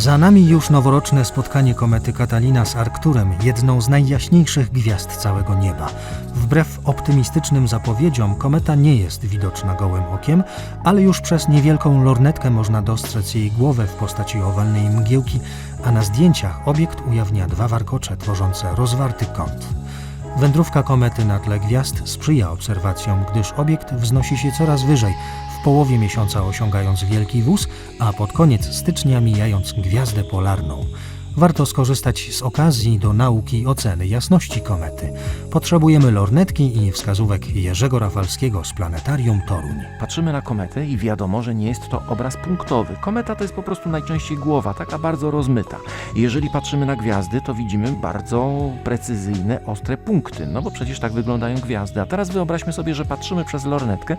Za nami już noworoczne spotkanie komety Katalina z Arkturem, jedną z najjaśniejszych gwiazd całego nieba. Wbrew optymistycznym zapowiedziom, kometa nie jest widoczna gołym okiem, ale już przez niewielką lornetkę można dostrzec jej głowę w postaci owalnej mgiełki, a na zdjęciach obiekt ujawnia dwa warkocze tworzące rozwarty kąt. Wędrówka komety na tle gwiazd sprzyja obserwacjom, gdyż obiekt wznosi się coraz wyżej, połowie miesiąca osiągając wielki wóz, a pod koniec stycznia mijając gwiazdę polarną. Warto skorzystać z okazji do nauki oceny jasności komety. Potrzebujemy lornetki i wskazówek Jerzego Rafalskiego z Planetarium Toruń. Patrzymy na kometę i wiadomo, że nie jest to obraz punktowy. Kometa to jest po prostu najczęściej głowa, taka bardzo rozmyta. Jeżeli patrzymy na gwiazdy, to widzimy bardzo precyzyjne, ostre punkty, no bo przecież tak wyglądają gwiazdy. A teraz wyobraźmy sobie, że patrzymy przez lornetkę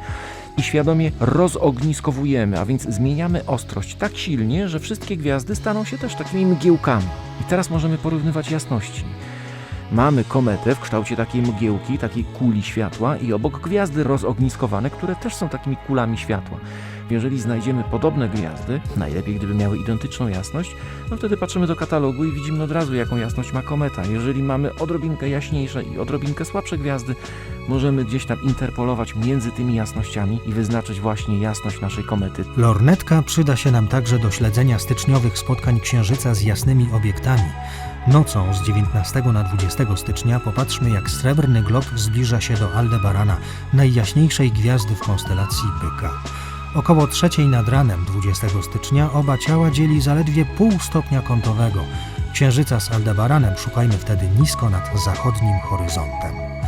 i świadomie rozogniskowujemy, a więc zmieniamy ostrość tak silnie, że wszystkie gwiazdy staną się też takimi mgiełkami. I teraz możemy porównywać jasności. Mamy kometę w kształcie takiej mgiełki, takiej kuli światła i obok gwiazdy rozogniskowane, które też są takimi kulami światła. Jeżeli znajdziemy podobne gwiazdy, najlepiej gdyby miały identyczną jasność, no wtedy patrzymy do katalogu i widzimy od razu, jaką jasność ma kometa. Jeżeli mamy odrobinkę jaśniejsze i odrobinkę słabsze gwiazdy, możemy gdzieś tam interpolować między tymi jasnościami i wyznaczyć właśnie jasność naszej komety. Lornetka przyda się nam także do śledzenia styczniowych spotkań Księżyca z jasnymi obiektami. Nocą z 19 na 20 stycznia popatrzmy, jak srebrny glob zbliża się do Aldebarana, najjaśniejszej gwiazdy w konstelacji Byka. Około trzeciej nad ranem 20 stycznia oba ciała dzieli zaledwie pół stopnia kątowego. Księżyca z Aldebaranem szukajmy wtedy nisko nad zachodnim horyzontem.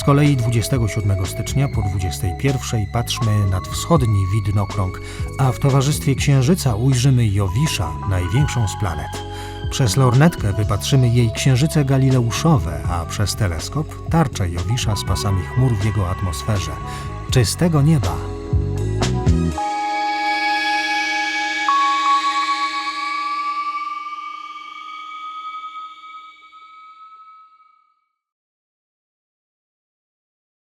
Z kolei 27 stycznia po 21 patrzmy nad wschodni widnokrąg, a w towarzystwie Księżyca ujrzymy Jowisza, największą z planet. Przez lornetkę wypatrzymy jej księżyce galileuszowe, a przez teleskop tarcze Jowisza z pasami chmur w jego atmosferze. Czystego nieba